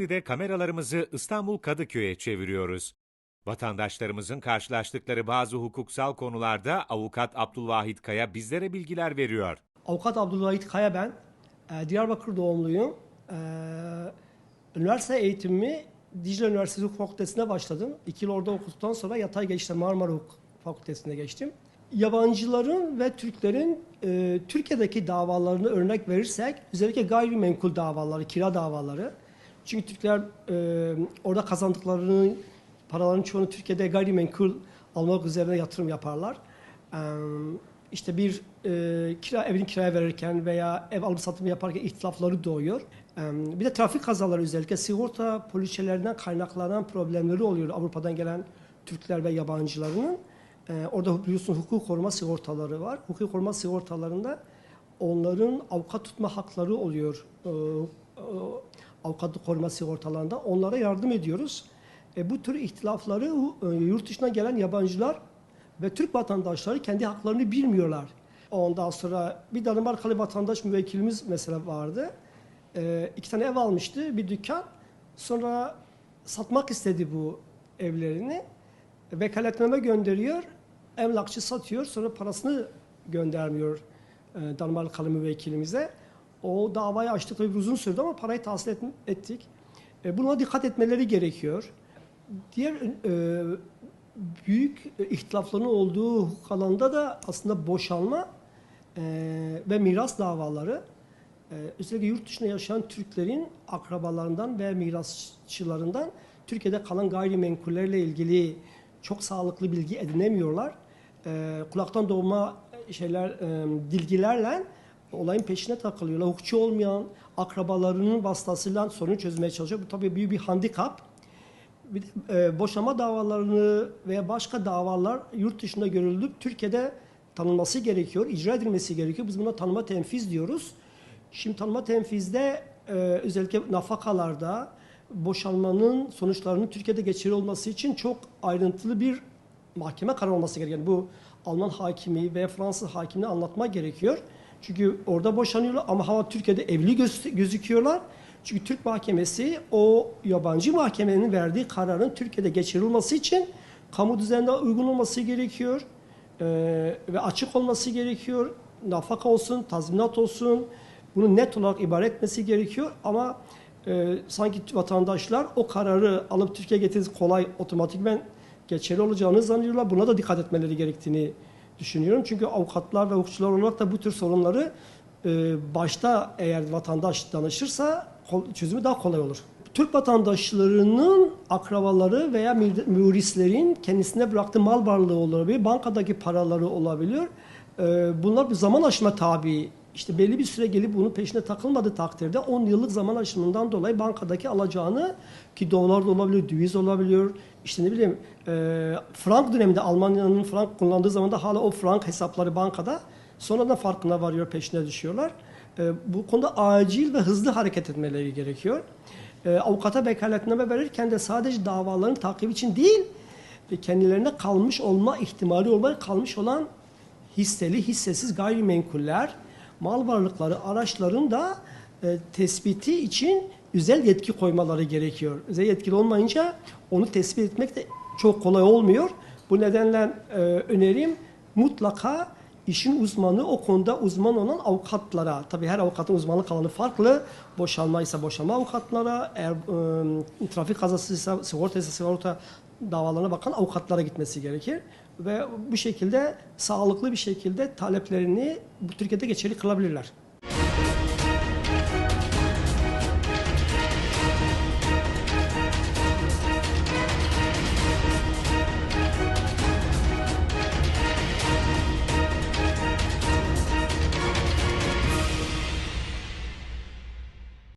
Şimdi de kameralarımızı İstanbul Kadıköy'e çeviriyoruz. Vatandaşlarımızın karşılaştıkları bazı hukuksal konularda avukat Abdülvahit Kaya bizlere bilgiler veriyor. Avukat Abdülvahit Kaya ben. Ee, Diyarbakır doğumluyum. Ee, üniversite eğitimimi Dicle Üniversitesi Hukuk Fakültesi'ne başladım. İki yıl orada okuduktan sonra yatay geçişte Marmara Hukuk Fakültesi'ne geçtim. Yabancıların ve Türklerin e, Türkiye'deki davalarını örnek verirsek özellikle gayrimenkul davaları, kira davaları. Çünkü Türkler e, orada kazandıklarını, paraların çoğunu Türkiye'de gayrimenkul almak üzerine yatırım yaparlar. Ee, işte bir e, kira evini kiraya verirken veya ev alım satımı yaparken ihtilafları doğuyor. Ee, bir de trafik kazaları özellikle sigorta poliçelerinden kaynaklanan problemleri oluyor Avrupa'dan gelen Türkler ve yabancılarının. Ee, orada biliyorsun hukuk koruma sigortaları var. Hukuk koruma sigortalarında onların avukat tutma hakları oluyor. E, avukatlık koruma sigortalarında. Onlara yardım ediyoruz. E, bu tür ihtilafları e, yurt dışından gelen yabancılar ve Türk vatandaşları kendi haklarını bilmiyorlar. Ondan sonra bir Danimarkalı vatandaş müvekkilimiz mesela vardı. Ee, iki tane ev almıştı, bir dükkan. Sonra satmak istedi bu evlerini. Vekaletname gönderiyor. Emlakçı satıyor, sonra parasını göndermiyor e, Danimarkalı müvekkilimize. O davayı açtık tabii uzun sürdü ama parayı tahsil et- ettik. E, buna dikkat etmeleri gerekiyor. Diğer e, büyük ihtilafların olduğu hukuk alanında da aslında boşanma e, ve miras davaları e, özellikle yurt dışında yaşayan Türklerin akrabalarından ve mirasçılarından Türkiye'de kalan gayrimenkullerle ilgili çok sağlıklı bilgi edinemiyorlar. E, kulaktan doğma şeyler, e, dilgilerle olayın peşine takılıyorlar. Hukukçu olmayan akrabalarının vasıtasıyla sorunu çözmeye çalışıyor. Bu tabii büyük bir handikap. Bir de, e, boşanma davalarını veya başka davalar yurt dışında görüldüp Türkiye'de tanınması gerekiyor, icra edilmesi gerekiyor. Biz buna tanıma tenfiz diyoruz. Şimdi tanıma tenfizde e, özellikle nafakalarda boşanmanın sonuçlarının Türkiye'de geçerli olması için çok ayrıntılı bir mahkeme kararı olması gerekiyor. Bu Alman hakimi veya Fransız hakimine anlatmak gerekiyor. Çünkü orada boşanıyorlar ama hava Türkiye'de evli göz- gözüküyorlar. Çünkü Türk mahkemesi o yabancı mahkemenin verdiği kararın Türkiye'de geçerli olması için kamu düzenine uygun olması gerekiyor. Ee, ve açık olması gerekiyor. Nafaka olsun, tazminat olsun. Bunu net olarak ibare etmesi gerekiyor. Ama e, sanki vatandaşlar o kararı alıp Türkiye'ye getirdiğiniz kolay otomatikmen geçerli olacağını zannediyorlar. Buna da dikkat etmeleri gerektiğini düşünüyorum. Çünkü avukatlar ve hukukçular olarak da bu tür sorunları e, başta eğer vatandaş danışırsa çözümü daha kolay olur. Türk vatandaşlarının akrabaları veya mürislerin kendisine bıraktığı mal varlığı olabilir, bankadaki paraları olabilir. E, bunlar bir zaman aşımına tabi. İşte belli bir süre gelip bunun peşine takılmadığı takdirde 10 yıllık zaman aşımından dolayı bankadaki alacağını ki dolar da olabilir, döviz olabiliyor. İşte ne bileyim e, frank döneminde Almanya'nın frank kullandığı zaman da hala o frank hesapları bankada sonradan farkına varıyor, peşine düşüyorlar. E, bu konuda acil ve hızlı hareket etmeleri gerekiyor. E, avukata vekaletname verirken de sadece davaların takibi için değil, ve kendilerine kalmış olma ihtimali olarak kalmış olan hisseli, hissesiz gayrimenkuller, mal varlıkları, araçların da e, tespiti için özel yetki koymaları gerekiyor. Özel yetkili olmayınca onu tespit etmek de çok kolay olmuyor. Bu nedenle e, önerim mutlaka işin uzmanı o konuda uzman olan avukatlara, tabii her avukatın uzmanlık alanı farklı. Boşanma ise boşanma avukatlara, eğer e, trafik kazasıysa sigorta ise sigorta davalarına bakan avukatlara gitmesi gerekir. Ve bu şekilde sağlıklı bir şekilde taleplerini bu Türkiye'de geçerli kılabilirler.